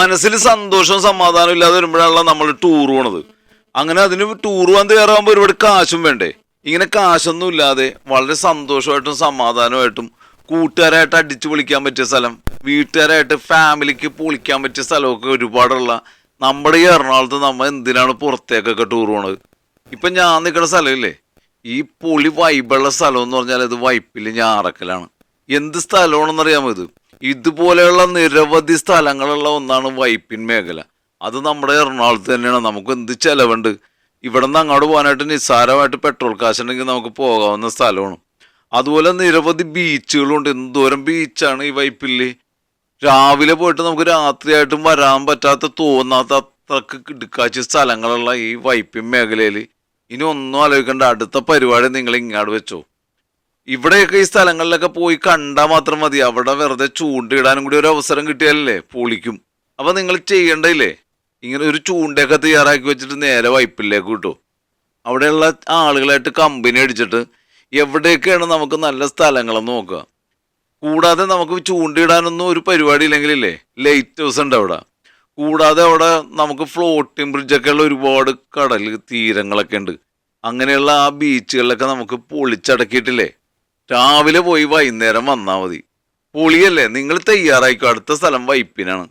മനസ്സിൽ സന്തോഷവും സമാധാനവും ഇല്ലാതെ വരുമ്പോഴാണല്ലോ നമ്മൾ ടൂർ പോണത്. അങ്ങനെ അതിന് ടൂർ പോകാൻ തയ്യാറാകുമ്പോൾ ഒരുപാട് കാശും വേണ്ടേ? ഇങ്ങനെ കാശൊന്നും ഇല്ലാതെ വളരെ സന്തോഷമായിട്ടും സമാധാനമായിട്ടും കൂട്ടുകാരായിട്ട് അടിച്ചു പൊളിക്കാൻ പറ്റിയ സ്ഥലം വീട്ടുകാരായിട്ട് ഫാമിലിക്ക് പൊളിക്കാൻ പറ്റിയ സ്ഥലമൊക്കെ ഒരുപാടുള്ള നമ്മുടെ ഈ എറണാകുളത്ത് നമ്മൾ എന്തിനാണ് പുറത്തേക്കൊക്കെ ടൂർ പോണത്? ഇപ്പൊ ഞാൻ നിൽക്കുന്ന സ്ഥലമില്ലേ? ഈ പൊളി വൈബുള്ള സ്ഥലം എന്ന് പറഞ്ഞാൽ അത് വൈപ്പിൽ ഞാറക്കലാണ്. എന്ത് സ്ഥലമാണെന്നറിയാമോ ഇത്? ഇതുപോലെയുള്ള നിരവധി സ്ഥലങ്ങളുള്ള ഒന്നാണ് വൈപ്പിൻ മേഖല. അത് നമ്മുടെ എറണാകുളത്ത് തന്നെയാണ്. നമുക്ക് എന്ത് ചിലവുണ്ട്? ഇവിടെ നിന്ന് അങ്ങോട്ട് പോകാനായിട്ട് നിസ്സാരമായിട്ട് പെട്രോൾ കാശുണ്ടെങ്കിൽ നമുക്ക് പോകാവുന്ന സ്ഥലമാണ്. അതുപോലെ നിരവധി ബീച്ചുകളുണ്ട്. എന്തോരം ബീച്ചാണ് ഈ വൈപ്പിൽ രാവിലെ പോയിട്ട് നമുക്ക് രാത്രിയായിട്ടും വരാൻ പറ്റാത്ത തോന്നാത്ത അത്രയ്ക്ക് കിടുക്കാച്ച സ്ഥലങ്ങളുള്ള ഈ വൈപ്പിൻ മേഖലയിൽ ഇനി ഒന്നും ആലോചിക്കേണ്ട. അടുത്ത പരിപാടി നിങ്ങൾ ഇങ്ങോട്ട് വെച്ചോ. ഇവിടെയൊക്കെ ഈ സ്ഥലങ്ങളിലൊക്കെ പോയി കണ്ടാൽ മാത്രം മതി. അവിടെ വെറുതെ ചൂണ്ടയിടാനും കൂടി ഒരു അവസരം കിട്ടിയാലല്ലേ പൊളിക്കും. അപ്പം നിങ്ങൾ ചെയ്യണ്ടേ ഇങ്ങനെ ഒരു ചൂണ്ടയൊക്കെ തയ്യാറാക്കി വെച്ചിട്ട് നേരെ വൈപ്പിലേക്ക് കിട്ടും അവിടെയുള്ള ആളുകളായിട്ട് കമ്പനി അടിച്ചിട്ട് എവിടെയൊക്കെയാണ് നമുക്ക് നല്ല സ്ഥലങ്ങളെന്ന് നോക്കുക. കൂടാതെ നമുക്ക് ചൂണ്ടിയിടാനൊന്നും ഒരു പരിപാടി ഇല്ലെങ്കിലില്ലേ? ലൈറ്റ് ഹൗസ് ഉണ്ട് അവിടെ. കൂടാതെ അവിടെ നമുക്ക് ഫ്ലോട്ടിംഗ് ബ്രിഡ്ജൊക്കെ ഉള്ള ഒരുപാട് കടൽ തീരങ്ങളൊക്കെ ഉണ്ട്. അങ്ങനെയുള്ള ആ ബീച്ചുകളിലൊക്കെ നമുക്ക് പൊളിച്ചടക്കിയിട്ടില്ലേ? രാവിലെ പോയി വൈകുന്നേരം വന്നാൽ മതി. പൊളിയല്ലേ? നിങ്ങൾ തയ്യാറായിക്കോ? അടുത്ത സ്ഥലം വൈപ്പിനാണ്.